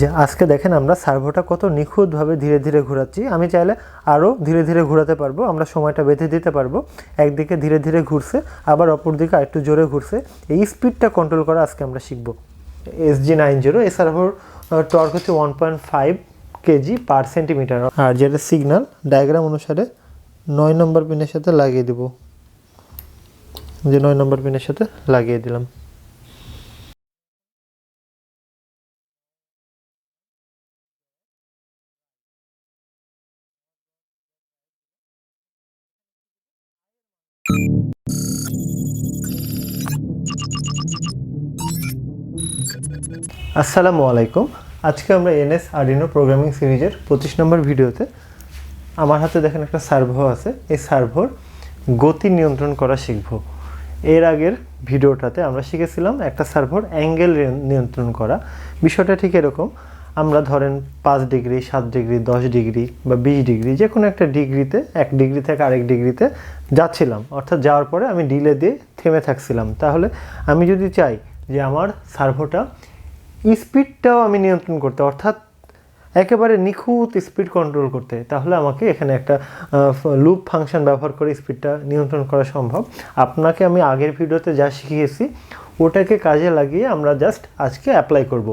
যে আজকে দেখেন আমরা সার্ভোটা কত নিখুঁতভাবে ধীরে ধীরে ঘোরাচ্ছি। আমি চাইলে আরও ধীরে ধীরে ঘোরাতে পারব, আমরা সময়টা বেঁধে দিতে পারব। একদিকে ধীরে ধীরে ঘুরছে, আবার অপর দিকে আরেকটু জোরে ঘুরছে। এই স্পিডটা কন্ট্রোল করা আজকে আমরা শিখব। এস জি নাইন জিরো এ সার্ভোর টর্ক হচ্ছে one point five KG per centimetre আর যেটা সিগন্যাল ডায়াগ্রাম অনুসারে নয় নম্বর পিনের সাথে লাগিয়ে দেব। যে নয় নম্বর পিনের সাথে লাগিয়ে দিলাম। আসসালামু আলাইকুম। আজকে আমরা এনএস আর্ডিনো প্রোগ্রামিং সিরিজের পঁচিশ নম্বর ভিডিওতে আমার হাতে দেখেন একটা সার্ভো আছে। এই সার্ভোর গতি নিয়ন্ত্রণ করা শিখব। এর আগের ভিডিওটাতে আমরা শিখেছিলাম একটা সার্ভোর অ্যাঙ্গেল নিয়ন্ত্রণ করা। বিষয়টা ঠিক এরকম, আমরা ধরেন পাঁচ ডিগ্রি, সাত ডিগ্রি, দশ ডিগ্রি বা বিশ ডিগ্রি যে কোনো একটা ডিগ্রিতে, এক ডিগ্রি থেকে আরেক ডিগ্রিতে যাচ্ছিলাম। অর্থাৎ যাওয়ার পরে আমি ডিলে দিয়ে থেমে থাকছিলাম। তাহলে আমি যদি চাই যে আমার সার্ভোটা স্পিডটাও আমি নিয়ন্ত্রণ করতে, অর্থাৎ একেবারে নিখুঁত স্পিড কন্ট্রোল করতে, তাহলে আমাকে এখানে একটা লুপ ফাংশন ব্যবহার করে স্পিডটা নিয়ন্ত্রণ করা সম্ভব। আপনাকে আমি আগের ভিডিওতে যা শিখিয়েছি, ওটাকে কাজে লাগিয়ে আমরা জাস্ট আজকে অ্যাপ্লাই করব।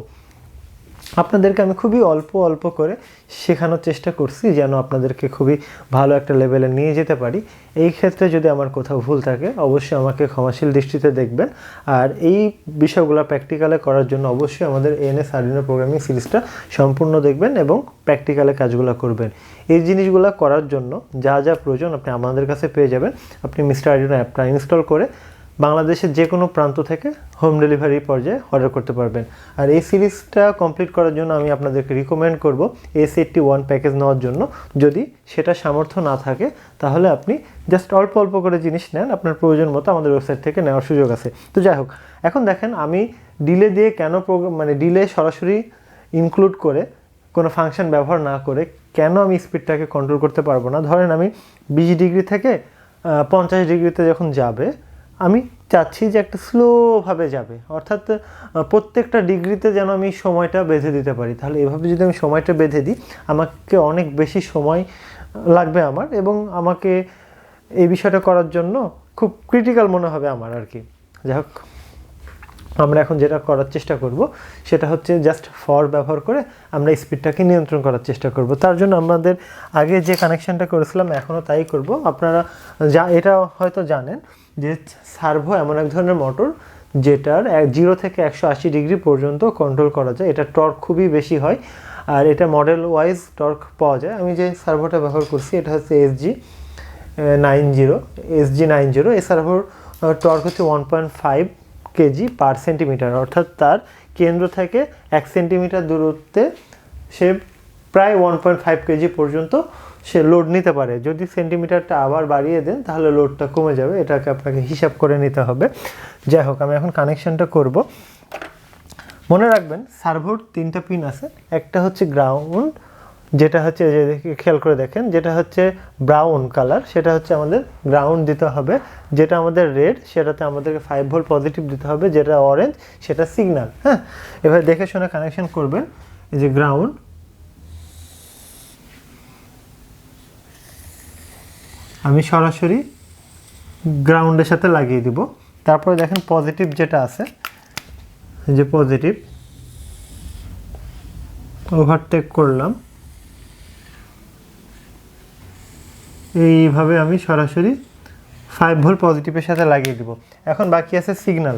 আপনাদেরকে আমি খুবই অল্প অল্প করে শেখানোর চেষ্টা করছি যেন আপনাদেরকে খুবই ভালো একটা লেভেলে নিয়ে যেতে পারি। এই ক্ষেত্রে যদি আমার কোথাও ভুল থাকে, অবশ্যই আমাকে ক্ষমাশীল দৃষ্টিতে দেখবেন। আর এই বিষয়গুলো প্র্যাকটিক্যালে করার জন্য অবশ্যই আমাদের এনএস আর্ডিনো প্রোগ্রামিং সিরিজটা সম্পূর্ণ দেখবেন এবং প্র্যাকটিক্যালে কাজগুলো করবেন। এই জিনিসগুলো করার জন্য যা যা প্রয়োজন আপনি আমাদের কাছে পেয়ে যাবেন। আপনি মিস্টার আর্ডিনো অ্যাপটা ইনস্টল করে বাংলাদেশের যে কোনো প্রান্ত থেকে হোম ডেলিভারি পর্যায়ে অর্ডার করতে পারবেন। আর এই সিরিজটা কমপ্লিট করার জন্য আমি আপনাদেরকে রিকমেন্ড করব এস এইটটি ওয়ান প্যাকেজ নেওয়ার জন্য। যদি সেটা সামর্থ্য না থাকে, তাহলে আপনি জাস্ট অল্প অল্প করে জিনিস নেন, আপনার প্রয়োজন মতো আমাদের ওয়েবসাইট থেকে নেওয়ার সুযোগ আছে। তো যাই হোক, এখন দেখেন আমি ডিলে দিয়ে কেন প্রোগ্রাম মানে ডিলে সরাসরি ইনক্লুড করে কোনো ফাংশন ব্যবহার না করে কেন আমি স্পিডটাকে কন্ট্রোল করতে পারব না? ধরেন আমি বিশ ডিগ্রি থেকে পঞ্চাশ ডিগ্রিতে যখন যাবে, আমি চাচ্ছি যে একটা স্লোভাবে যাবে। অর্থাৎ প্রত্যেকটা ডিগ্রিতে যেন আমি সময়টা বেঁধে দিতে পারি। তাহলে এভাবে যদি আমি সময়টা বেঁধে দিই, আমাকে অনেক বেশি সময় লাগবে আমার এবং আমাকে এই বিষয়টা করার জন্য খুব ক্রিটিক্যাল মনে হবে আমার আর কি। যাই হোক, আমরা এখন যেটা করার চেষ্টা করব, সেটা হচ্ছে জাস্ট ফর ব্যবহার করে আমরা স্পিডটাকে নিয়ন্ত্রণ করার চেষ্টা করব। তার জন্য আমাদের আগে যে কানেকশনটা করেছিলাম এখনও তাই করব। আপনারা যা, এটা হয়তো জানেন যে সার্ভো এমন এক ধরনের মোটর যেটার এক জিরো থেকে একশো আশি ডিগ্রি পর্যন্ত কন্ট্রোল করা যায়। এটা টর্ক খুবই বেশি হয় আর এটা মডেল ওয়াইজ টর্ক পাওয়া যায়। আমি যে সার্ভোটা ব্যবহার করছি, এটা হচ্ছে SG nine zero SG nine zero. এই সার্ভোর টর্ক হচ্ছে one point five KG per centimetre অর্থাৎ তার কেন্দ্র থেকে এক সেন্টিমিটার দূরত্বে সে প্রায় ওয়ান পয়েন্ট ফাইভ কেজি পর্যন্ত সে লোড নিতে পারে। যদি সেন্টিমিটারটা আবার বাড়িয়ে দেন, তাহলে লোডটা কমে যাবে। এটাকে আপনাকে হিসাব করে নিতে হবে। যাই হোক, আমি এখন কানেকশনটা করব। মনে রাখবেন সার্ভোর তিনটা পিন আছে। একটা হচ্ছে গ্রাউন্ড যেটা হচ্ছে যে খেয়াল করে দেখেন, যেটা হচ্ছে ব্রাউন কালার সেটা হচ্ছে আমাদের গ্রাউন্ড দিতে হবে। যেটা আমাদের রেড সেটাতে আমাদেরকে ফাইভ ভোল্ট পজিটিভ দিতে হবে। যেটা অরেঞ্জ সেটা সিগন্যাল হ্যাঁ? এবার দেখে শুনে কানেকশন করবেন। এই যে গ্রাউন্ড আমি সরাসরি গ্রাউন্ডের সাথে লাগিয়ে দিব। তারপরে দেখেন পজিটিভ যেটা আছে যে পজিটিভ ওভারটেক করলাম। এইভাবে আমি সরাসরি ফাইভ ভোল্ট পজিটিভের সাথে লাগিয়ে দিব। এখন বাকি আছে সিগনাল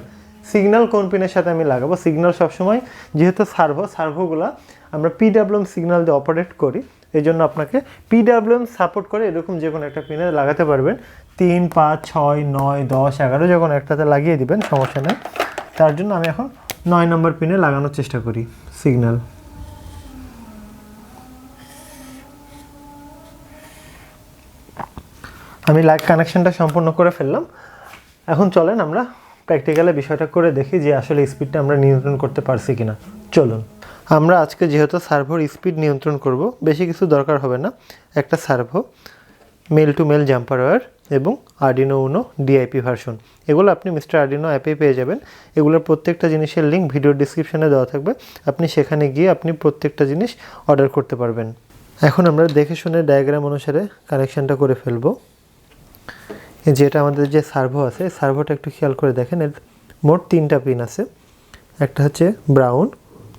সিগন্যাল কোন পিনের সাথে আমি লাগাবো? সিগন্যাল সবসময় যেহেতু সার্ভো সার্ভোগুলা আমরা পিডাব্লিউএম সিগনাল দিয়ে অপারেট করি। এই জন্য আপনাকে পিডাব্লিউএম সাপোর্ট করে এরকম যে কোনো একটা পিনে লাগাতে পারবেন। তিন, পাঁচ, ছয়, নয়, দশ, এগারো যে কোনো একটাতে লাগিয়ে দিবেন, সমস্যা নেই। তার জন্য আমি এখন নয় নম্বর পিনে লাগানোর চেষ্টা করি সিগন্যাল আমি লাইট কানেকশনটা সম্পূর্ণ করে ফেললাম। এখন চলেন আমরা প্র্যাকটিক্যালে বিষয়টা করে দেখি যে আসলে স্পিডটা আমরা নিয়ন্ত্রণ করতে পারছি কিনা। চলুন। আমরা আজকে যেহেতু সার্ভোর স্পিড নিয়ন্ত্রণ করব, বেশি কিছু দরকার হবে না। একটা servo male to male jumper wire এবং আর্ডিনো উনো ডিআইপি ভার্সন এগুলো আপনি মিস্টার আর্ডিনো অ্যাপে পেয়ে যাবেন। এগুলোর প্রত্যেকটা জিনিসের লিঙ্ক ভিডিও ডিসক্রিপশনে দেওয়া থাকবে। আপনি সেখানে গিয়ে আপনি প্রত্যেকটা জিনিস অর্ডার করতে পারবেন। এখন আমরা দেখে শুনে ডায়াগ্রাম অনুসারে কানেকশানটা করে ফেলব। যেটা আমাদের যে সার্ভো আছে সার্ভোটা একটু খেয়াল করে দেখেন। এর মোট তিনটা পিন আছে। একটা হচ্ছে ব্রাউন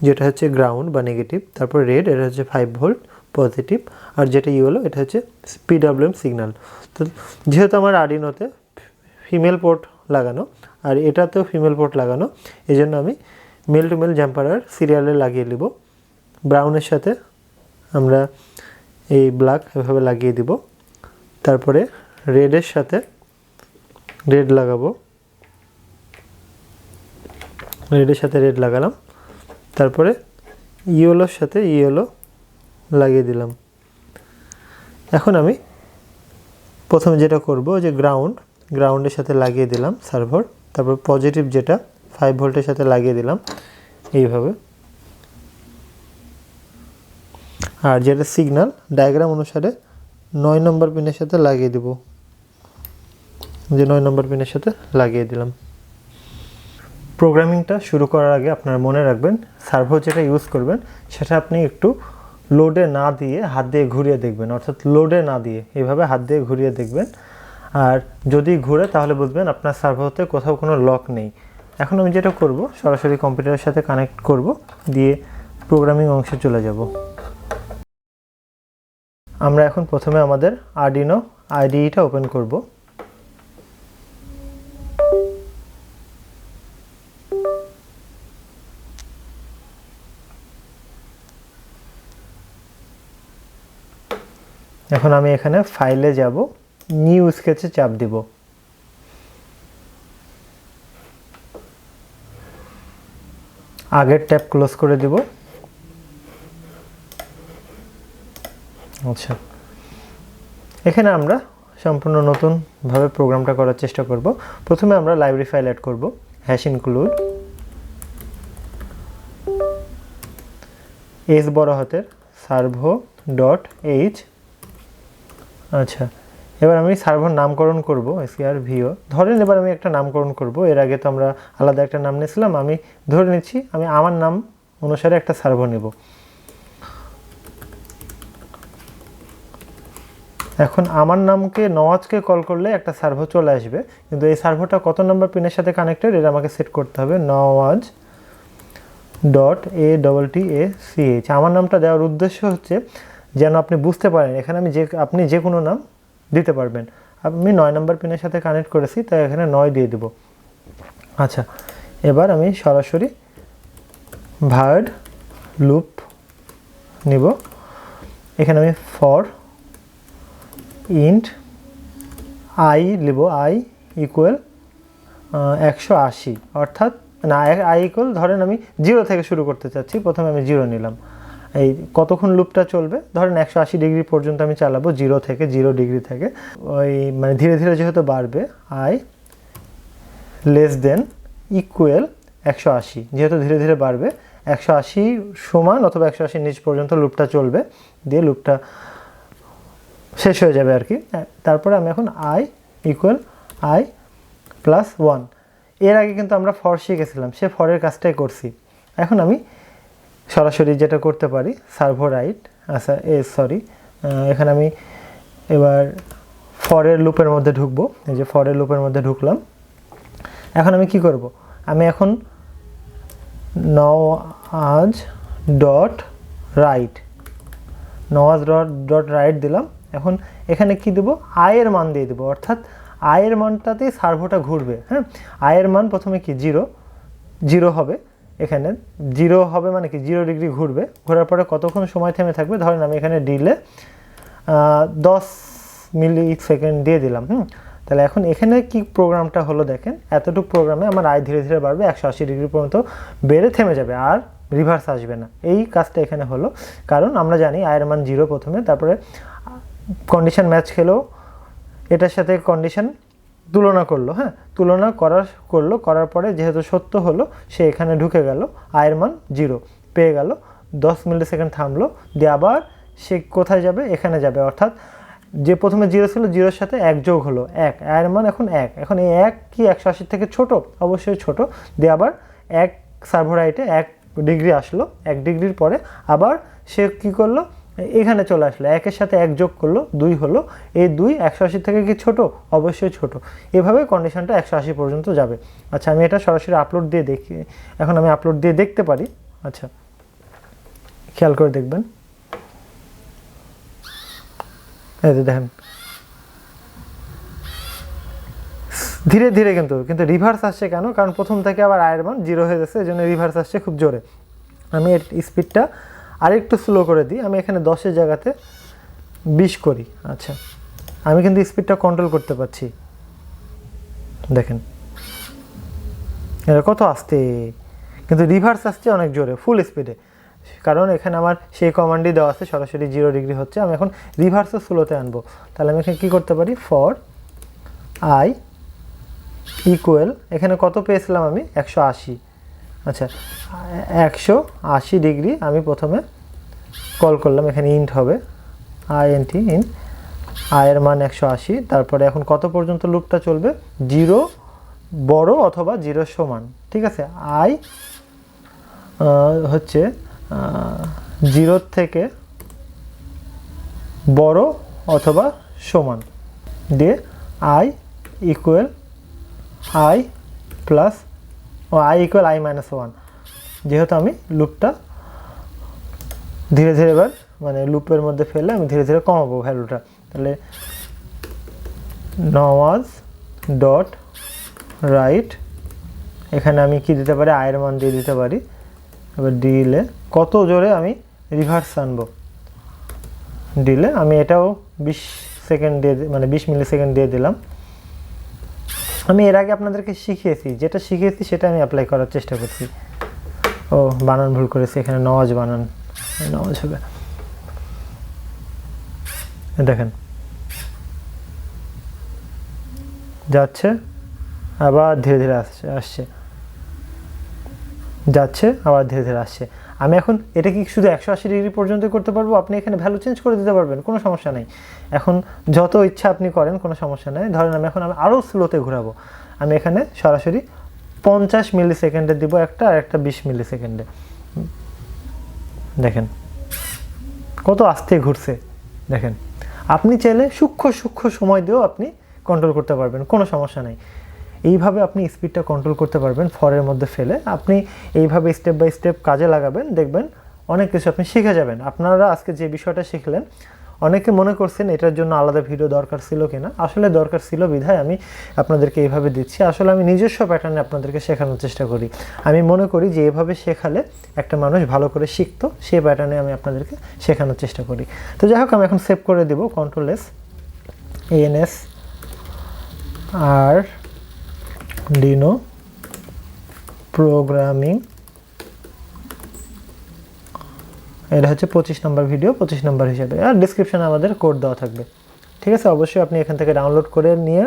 যেটা হচ্ছে গ্রাউন্ড বা নেগেটিভ তারপর রেড এটা হচ্ছে ফাইভ ভোল্ট পজিটিভ আর যেটা ইয়েলো এটা হচ্ছে পিডাব্লিউএম সিগন্যাল তো যেহেতু আমার আডিনোতে ফিমেল পোর্ট লাগানো, আর এটাতেও ফিমেল পোর্ট লাগানো এই জন্য আমি মেল টু মেল জাম্পারার সিরিয়ালে লাগিয়ে নেব। ব্রাউনের সাথে আমরা এই ব্ল্যাক এভাবে লাগিয়ে দিব। তারপরে রেডের সাথে রেড লাগাবো। রেডের সাথে রেড লাগালাম। তারপরে ইয়েলোর সাথে ইয়েলো লাগিয়ে দিলাম। এখন আমি প্রথমে যেটা করব যে গ্রাউন্ড গ্রাউন্ডের সাথে লাগিয়ে দিলাম সার্ভার তারপর পজিটিভ যেটা ফাইভ ভোল্টের সাথে লাগিয়ে দিলাম এইভাবে। আর যেটা সিগন্যাল ডায়াগ্রাম অনুসারে নয় নম্বর পিনের সাথে লাগিয়ে দেব। যে নয় নম্বর পিনের সাথে লাগিয়ে দিলাম। প্রোগ্রামিংটা শুরু করার আগে আপনারা মনে রাখবেন সার্ভো যেটা ইউজ করবেন, সেটা আপনি একটু লোডে না দিয়ে হাত দিয়ে ঘুরিয়ে দেখবেন। অর্থাৎ লোডে না দিয়ে এইভাবে হাত দিয়ে ঘুরিয়ে দেখবেন। আর যদি ঘুরে, তাহলে বুঝবেন আপনার সার্ভোতে কোথাও কোনো লক নেই। এখন আমি যেটা করব, সরাসরি কম্পিউটারের সাথে কানেক্ট করব, দিয়ে প্রোগ্রামিং অংশে চলে যাব। আমরা এখন প্রথমে আমাদের আর্ডিনো আইডিটা ওপেন করব। এখন আমি এখানে ফাইলে যাব নিউ স্কেচে চাপ দিব। আগের ট্যাব ক্লোজ করে দিব। আচ্ছা। এখানে আমরা সম্পূর্ণ নতুনভাবে প্রোগ্রামটা করার চেষ্টা করব। প্রথমে আমরা লাইব্রেরি ফাইল অ্যাড করব হ্যাশ ইনক্লুড এস বড় হাতের সার্ভো ডট এইচ আচ্ছা। এবার আমি সার্ভার নামকরণ করব এসিআর ভিও ধরেন এবার আমি একটা নামকরণ করব, এর আগে তো আমরা আলাদা একটা নাম নিয়েছিলাম, আমি ধরে নিচ্ছি, আমি আমার নাম অনুসারে একটা সার্ভার নেব। এখন আমার নামকে, নওয়াজকে কল করলে একটা সার্ভো চলে আসবে, কিন্তু এই সার্ভোটা কত নম্বর পিনের সাথে কানেক্টেড এটা আমাকে সেট করতে হবে, Nawaz dot A double T A C H আমার নামটা দেওয়ার উদ্দেশ্য হচ্ছে যেন আপনি বুঝতে পারেন। এখানে আমি যে আপনি যে কোনো নাম দিতে পারবেন। আমি নয় নম্বর পিনের সাথে কানেক্ট করেছি, তাই এখানে নয় দিয়ে দেব। আচ্ছা এবার আমি সরাসরি ভার্ড লুপ নিব। এখানে আমি ফর ইন্ট আই লিব আই ইকুয়াল একশো আশি। অর্থাৎ, না আই ইকুয়াল ধরেন আমি জিরো থেকে শুরু করতে চাচ্ছি, প্রথমে আমি জিরো নিলাম। এই কতক্ষণ লুপটা চলবে? ধরেন একশো আশি ডিগ্রি পর্যন্ত আমি চালাবো, জিরো থেকে জিরো ডিগ্রি থেকে। ওই মানে ধীরে ধীরে যেহেতু বাড়বে, আই লেস দেন ইকুয়েল একশো আশি। যেহেতু ধীরে ধীরে বাড়বে, একশো আশি সমান অথবা একশো আশির নিচ পর্যন্ত লুপটা চলবে, দিয়ে লুপটা শেষ হয়ে যাবে আর কি। তারপরে আমি এখন I equal I plus one. এর আগে কিন্তু আমরা ফর শিখেছিলাম, সে ফরের কাজটাই করছি। এখন আমি সরাসরি যেটা করতে পারি সার্ভো রাইট আচ্ছা এ সরি এখানে আমি এবার ফরের লুপের মধ্যে ঢুকবো, এই যে ফরের লুপের মধ্যে ঢুকলাম। এখন আমি কি করব? আমি এখন Nawaz dot write Nawaz dot dot write দিলাম। এখন এখানে কি দেবো? আয়ের মান দিয়ে দেবো, অর্থাৎ আয়ের মানটাতেই সার্ভোটা ঘুরবে হ্যাঁ? আয়ের মান প্রথমে কি? জিরো জিরো হবে। এখানে জিরো হবে মানে কি, জিরো ডিগ্রি ঘুরবে। ঘোরার পরে কতক্ষণ সময় থেমে থাকবে? ধরেন আমি এখানে ডিলে দশ মিলি সেকেন্ড দিয়ে দিলাম, হুম? তাহলে এখন এখানে কি প্রোগ্রামটা হলো দেখেন? এতটুকু প্রোগ্রামে আমার আয় ধীরে ধীরে বাড়বে, একশো আশি ডিগ্রি পর্যন্ত বেড়ে থেমে যাবে, আর রিভার্স আসবে না। এই কাজটা এখানে হলো। কারণ আমরা জানি আয়ের মান জিরো প্রথমে, তারপরে কন্ডিশন ম্যাচ খেলেও এটার সাথে কন্ডিশন তুলনা করল হ্যাঁ? তুলনা করার, করল, করার পরে যেহেতু সত্য হলো, সে এখানে ঢুকে গেল আয়ের মান জিরো পেয়ে গেল, দশ মিলি সেকেন্ড থামলো, দিয়ে আবার সে কোথায় যাবে? এখানে যাবে। অর্থাৎ যে প্রথমে জিরো ছিল জিরোর সাথে এক যোগ হলো, এক। আয়ের মান এখন এক। এখন এই এক কি একশো আশির থেকে ছোট? অবশ্যই ছোট। দিয়ে আবার এক সার্ভো রাইটে এক ডিগ্রি আসলো, এক ডিগ্রির পরে আবার সে কি করল? এখানে চলে আসলো, একের সাথে এক যোগ করল, দুই হলো। এই দুই একশো আশি থেকে কি ছোট? অবশ্যই ছোট। এভাবে কন্ডিশনটা একশো আশি পর্যন্ত যাবে। আচ্ছা আমি এটা সরাসরি আপলোড দিয়ে দেখি, এখন আমি আপলোড দিয়ে দেখতে পারি। আচ্ছা খেয়াল করে দেখবেন। দেখেন। ধীরে ধীরে কিন্তু কিন্তু রিভার্স আসছে কেন? কারণ প্রথম থেকে আবার আয়ের মান জিরো হয়ে যাচ্ছে এই জন্য রিভার্স আসছে খুব জোরে। আমি এর স্পিডটা আরেকটু স্লো করে দিই। আমি এখানে দশের জায়গাতে বিশ করি। আচ্ছা। আমি কিন্তু স্পিডটা কন্ট্রোল করতে পারছি। দেখেন। এটা কত আসতে কিন্তু রিভার্স আসছে অনেক জোরে ফুল স্পিডে কারণ এখানে আমার সেই কমান্ডই দেওয়া আছে, সরাসরি জিরো ডিগ্রি হচ্ছে। আমি এখন রিভার্সও স্লোতে আনব। তাহলে আমি এখানে কী করতে পারি? ফর আই ইকুয়াল এখানে কত পেয়েছিলাম আমি? একশো আশি। আচ্ছা একশো আশি ডিগ্রি আমি প্রথমে কল করলাম, এখানে ইন্ট হবে। আই এন টি ইন আয়ের মান একশো আশি, তারপরে এখন কত পর্যন্ত লুপটা চলবে? জিরো বড় অথবা জিরো সমান, ঠিক আছে? আই হচ্ছে জিরোর থেকে বড় অথবা সমান। দিয়ে I equal I plus O I equal I minus one যেহেতু আমি লুপটা ধীরে ধীরে এবার মানে লুপের মধ্যে ফেলে আমি ধীরে ধীরে কমাবো ভ্যালুটা তাহলে নওয়াজ ডট রাইট এখানে আমি কি দিতে পারি? আয়ের মান দিয়ে দিতে পারি। এবার ডিলে কত জোরে আমি রিভার্স আনব? ডিলে আমি এটাও বিশ সেকেন্ড দিয়ে মানে বিশ মিলি সেকেন্ড দিয়ে দিলাম। আমি এর আগে আপনাদেরকে শিখিয়েছি, যেটা শিখিয়েছি সেটা আমি অ্যাপ্লাই করার চেষ্টা করছি। ও, বানান ভুল করেছি, এখানে নওয়াজ বানান। নওয়াজ হবে। দেখেন। যাচ্ছে, আবার ধীরে ধীরে আসছে আসছে। যাচ্ছে, আবার ধীরে ধীরে আসছে। আমি এখন এটা কি শুধু একশো আশি ডিগ্রি পর্যন্ত করতে পারব? আপনি এখানে ভ্যালু চেঞ্জ করে দিতে পারবেন, কোনো সমস্যা নেই। এখন যত ইচ্ছা আপনি করেন, কোনো সমস্যা নেই। ধরেন আমি এখন আমি আরও স্লোতে ঘোরাবো। আমি এখানে সরাসরি পঞ্চাশ মিলি সেকেন্ডে দিব একটা আর একটা বিশ মিলি সেকেন্ডে দেখেন, কত আস্তে ঘুরছে। দেখেন, আপনি চাইলে সূক্ষ্ম সূক্ষ্ম সময় দিয়েও আপনি কন্ট্রোল করতে পারবেন, কোনো সমস্যা নেই। এইভাবে আপনি স্পিডটা কন্ট্রোল করতে পারবেন ফরের মধ্যে ফেলে। আপনি এইভাবে স্টেপ বাই স্টেপ কাজে লাগাবেন, দেখবেন অনেক কিছু আপনি শিখে যাবেন। আপনারা আজকে যে বিষয়টা শিখলেন, অনেকে মনে করছেন এটার জন্য আলাদা ভিডিও দরকার ছিল কিনা। আসলে দরকার ছিল বিধায় আমি আপনাদেরকে এইভাবে দিচ্ছি। আসলে আমি নিজস্ব প্যাটার্নে আপনাদেরকে শেখানোর চেষ্টা করি। আমি মনে করি যে এভাবে শেখালে একটা মানুষ ভালো করে শিখতো, সেই প্যাটার্নে আমি আপনাদেরকে শেখানোর চেষ্টা করি। তো যাই হোক, আমি এখন সেভ করে দেবো কন্ট্রোল এস এএনএস আর ডিনো প্রোগ্রামিং এটা হচ্ছে পঁচিশ নম্বর ভিডিও পঁচিশ নম্বর হিসেবে। আর ডিসক্রিপশানে আমাদের কোড দেওয়া থাকবে। ঠিক আছে? অবশ্যই আপনি এখান থেকে ডাউনলোড করে নিয়ে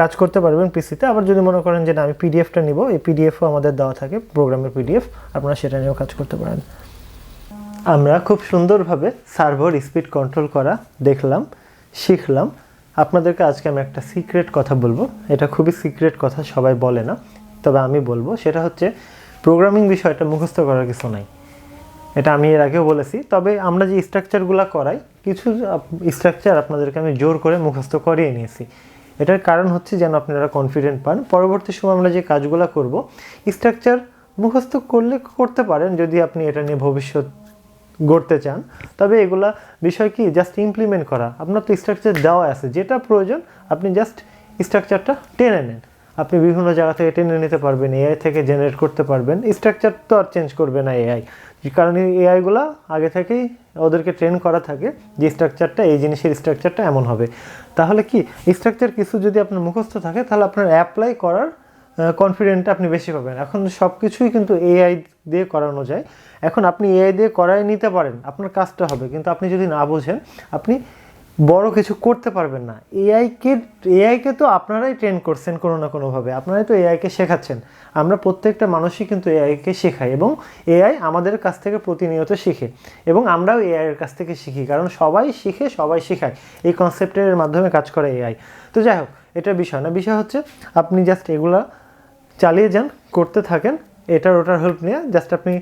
কাজ করতে পারবেন পিসিতে আবার যদি মনে করেন যে না, আমি পিডিএফটা নিব, এই পিডিএফও আমাদের দেওয়া থাকে প্রোগ্রামের পিডিএফ আপনারা সেটা নিয়েও কাজ করতে পারেন। আমরা খুব সুন্দরভাবে সার্ভার স্পিড কন্ট্রোল করা দেখলাম, শিখলাম। আপনাদেরকে আজকে আমি একটা সিক্রেট কথা বলব। এটা খুবই সিক্রেট কথা, সবাই বলে না। তবে আমি বলব, সেটা হচ্ছে প্রোগ্রামিং বিষয়টা মুখস্থ করার কিছু নাই। এটা আমি এর আগেও বলেছি। তবে আমরা যে স্ট্রাকচারগুলো করাই, কিছু স্ট্রাকচার আপনাদেরকে আমি জোর করে মুখস্থ করিয়ে নিয়েছি। এটার কারণ হচ্ছে যেন আপনারা কনফিডেন্ট পান। পরবর্তী সময় আমরা যে কাজগুলো করব স্ট্রাকচার মুখস্থ করলে, করতে পারেন যদি আপনি এটা নিয়ে ভবিষ্যৎ গড়তে চান, তবে এগুলা বিষয় কি জাস্ট ইমপ্লিমেন্ট করা। আপনার তো স্ট্রাকচার দেওয়া আছে। যেটা প্রয়োজন, আপনি জাস্ট স্ট্রাকচারটা টেনে নেন। আপনি বিভিন্ন জায়গা থেকে টেনে নিতে পারবেন এআই থেকে জেনারেট করতে পারবেন। স্ট্রাকচার তো আর চেঞ্জ করবে না এআই কারণ এআইগুলো আগে থেকেই ওদেরকে ট্রেন করা থাকে যে স্ট্রাকচারটা এই জিনিসের স্ট্রাকচারটা এমন হবে। তাহলে কি স্ট্রাকচার কিছু যদি আপনার মুখস্থ থাকে, তাহলে আপনার অ্যাপ্লাই করার কনফিডেন্ট আপনি বেশি পাবেন। এখন সব কিছুই কিন্তু এআই দিয়ে করানো যায়। এখন আপনি এআই দিয়ে করাই নিতে পারেন, আপনার কাজটা হবে। কিন্তু আপনি যদি না বোঝেন, আপনি বড় কিছু করতে পারবেন না। এআইকে এআইকে তো আপনারাই ট্রেন করছেন কোনো না কোনোভাবে। আপনারাই তো এআইকে শেখাচ্ছেন। আমরা প্রত্যেকটা মানুষই কিন্তু এআইকে শেখাই এবং এআই আমাদের কাছ থেকে প্রতিনিয়ত শিখে এবং আমরাও এআই এর কাছ থেকে শিখি। কারণ সবাই শিখে, সবাই শেখায়। এই কনসেপ্টের মাধ্যমে কাজ করে এআই তো যাই হোক, এটা বিষয় না। বিষয় হচ্ছে আপনি জাস্ট এগুলা চালিয়ে যান, করতে থাকেন, এটার ওটার হেল্প নিয়ে জাস্ট আপনি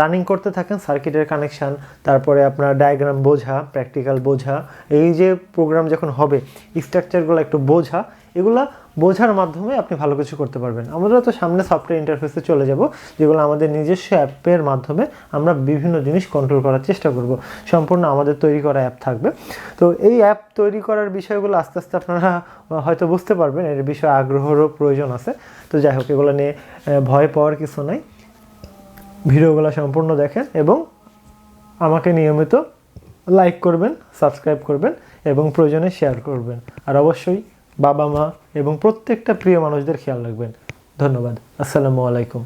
রানিং করতে থাকেন সার্কিটের কানেকশান তারপরে আপনার ডায়াগ্রাম বোঝা প্র্যাকটিক্যাল বোঝা, এই যে প্রোগ্রাম যখন হবে স্ট্রাকচারগুলো একটু বোঝা এগুলা বোঝার মাধ্যমে আপনি ভালো কিছু করতে পারবেন। আমরা তো সামনে সফটওয়্যার ইন্টারফেসে চলে যাব, যেগুলো আমাদের নিজস্ব অ্যাপের মাধ্যমে আমরা বিভিন্ন জিনিস কন্ট্রোল করার চেষ্টা করব। সম্পূর্ণ আমাদের তৈরি করা অ্যাপ থাকবে। তো এই অ্যাপ তৈরি করার বিষয়গুলো আস্তে আস্তে আপনারা হয়তো বুঝতে পারবেন, এর বিষয়ে আগ্রহেরও প্রয়োজন আছে। তো যাই হোক, এগুলো নিয়ে ভয় পাওয়ার কিছু নাই। ভিডিওগুলো সম্পূর্ণ দেখেন এবং আমাকে নিয়মিত লাইক করবেন সাবস্ক্রাইব করবেন এবং প্রয়োজনে শেয়ার করবেন। আর অবশ্যই বাবা মা এবং প্রত্যেকটা প্রিয় মানুষদের খেয়াল রাখবেন। ধন্যবাদ। আসসালামু আলাইকুম।